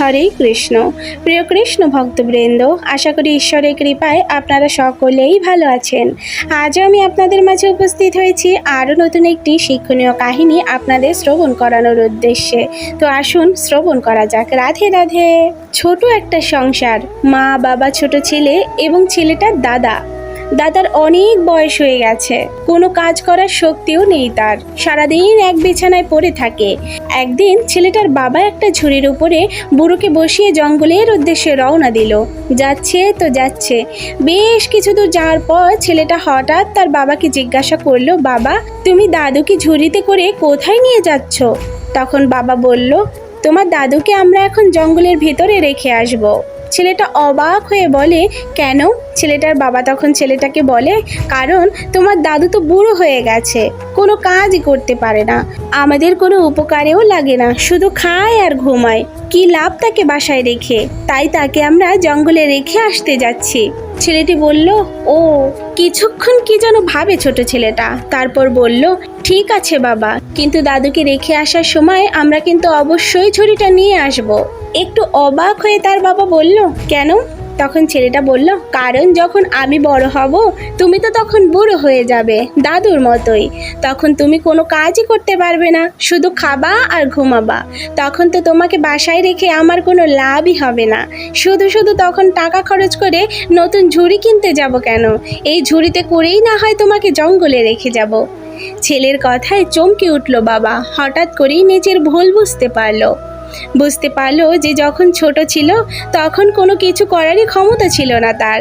হরে কৃষ্ণ। প্রিয় কৃষ্ণ ভক্তবৃন্দ, আশা করি ঈশ্বরের কৃপায় আপনারা সকলেই ভালো আছেন। আজও আমি আপনাদের মাঝে উপস্থিত হয়েছি আরও নতুন একটি শিক্ষণীয় কাহিনী আপনাদের শ্রবণ করানোর উদ্দেশ্যে। তো আসুন শ্রবণ করা যাক। রাধে রাধে। ছোট একটা সংসার। মা, বাবা, ছোট ছেলে এবং ছেলেটার দাদা। দাদার অনেক বয়স হয়ে গেছে। কোনো কাজ করার শক্তিও নেই তার। সারাদিন এক বিছানায় পড়ে থাকে। একদিন ছেলেটার বাবা একটা ঝুড়ির উপরে বুড়োকে বসিয়ে জঙ্গলের উদ্দেশ্যে রওনা দিল। যাচ্ছে তো যাচ্ছে। বেশ কিছু দূর যাওয়ার পর ছেলেটা হঠাৎ তার বাবাকে জিজ্ঞাসা করল, বাবা, তুমি দাদুকে ঝুড়িতে করে কোথায় নিয়ে যাচ্ছ? তখন বাবা বলল, তোমার দাদুকে আমরা এখন জঙ্গলের ভেতরে রেখে আসব। ছেলেটা অবাক হয়ে বলে, কেন? ছেলেটার বাবা তখন ছেলেটাকে বলে, কারণ তোমার দাদু তো বুড়ো হয়ে গেছে, কোনো কাজই করতে পারে না। আমাদের কোনো উপকারেও লাগে না, শুধু খায় আর ঘুমায়। কি লাভ তাকে বাসায় রেখে? তাই তাকে আমরা জঙ্গলে রেখে আসতে যাচ্ছি। ছেলেটি বলল, ও, কিছুক্ষণ কি যেন ভাবে ছোট ছেলেটা। তারপর বলল, ঠিক আছে বাবা, কিন্তু দাদুকে রেখে আসার সময় আমরা কিন্তু অবশ্যই ছুরিটা নিয়ে আসব। একটু অবাক হয়ে তার বাবা বলল, কেন? তখন ছেলেটা বলল, কারণ যখন আমি বড় হব, তুমি তো তখন বুড়ো হয়ে যাবে, দাদুর মতোই। তখন তুমি কোনো কাজই করতে পারবে না, শুধু খাবা আর ঘুমাবা। তখন তো তোমাকে বাসায় রেখে আমার কোনো লাভই হবে না। শুধু শুধু তখন টাকা খরচ করে নতুন ঝুড়ি কিনতে যাব কেন? এই ঝুড়িতে করেই না হয় তোমাকে জঙ্গলে রেখে যাব। ছেলের কথায় চমকে উঠল বাবা। হঠাৎ করেই নিজের ভুল বুঝতে পারল। বুঝতে পারল যে যখন ছোট ছিল, তখন কোনো কিছু করারই ক্ষমতা ছিল না তার।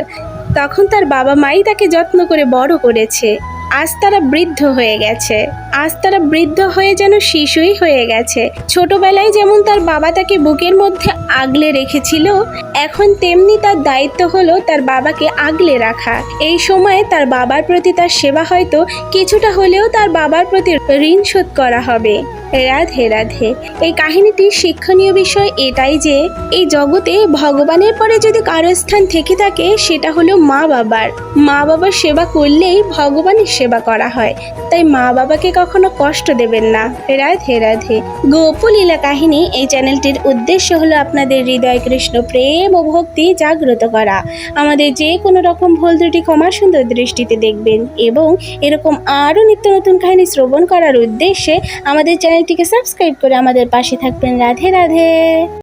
তখন তার বাবা মাই তাকে যত্ন করে বড় করেছে। আজ তারা বৃদ্ধ হয়ে গেছে। আজ তারা বৃদ্ধ হয়ে যেন শিশুই হয়ে গেছে। ছোটবেলায় যেমন তার বাবা তাকে বুকের মধ্যে আগলে রেখেছিল, এখন তেমনি তার দায়িত্ব হলো তার বাবাকে আগলে রাখা। এই সময়ে তার বাবার প্রতি তার সেবা হয়তো কিছুটা হলেও তার বাবার প্রতি ঋণ শোধ করা হবে। রাধে রাধে। এই কাহিনীটির শিক্ষণীয় বিষয় এটাই যে, এই জগতে ভগবানের পরে যদি কারও স্থান থেকে থাকে, সেটা হলো মা বাবার। মা বাবার সেবা করলেই ভগবানের সেবা করা হয়। তাই মা বাবাকে কখনো কষ্ট দেবেন না। রাধে রাধে। গোপলীলা কাহিনী এই চ্যানেলটির উদ্দেশ্য হলো আপনাদের হৃদয় কৃষ্ণ প্রেম ও ভক্তি জাগ্রত করা। আমাদের যে কোনো রকম ভুল ত্রুটি ক্ষমা সুন্দর দৃষ্টিতে দেখবেন এবং এরকম আরও নিত্য নতুন কাহিনী শ্রবণ করার উদ্দেশ্যে আমাদের চ্যানেলটিকে সাবস্ক্রাইব করে আমাদের পাশে থাকবেন। রাধে রাধে।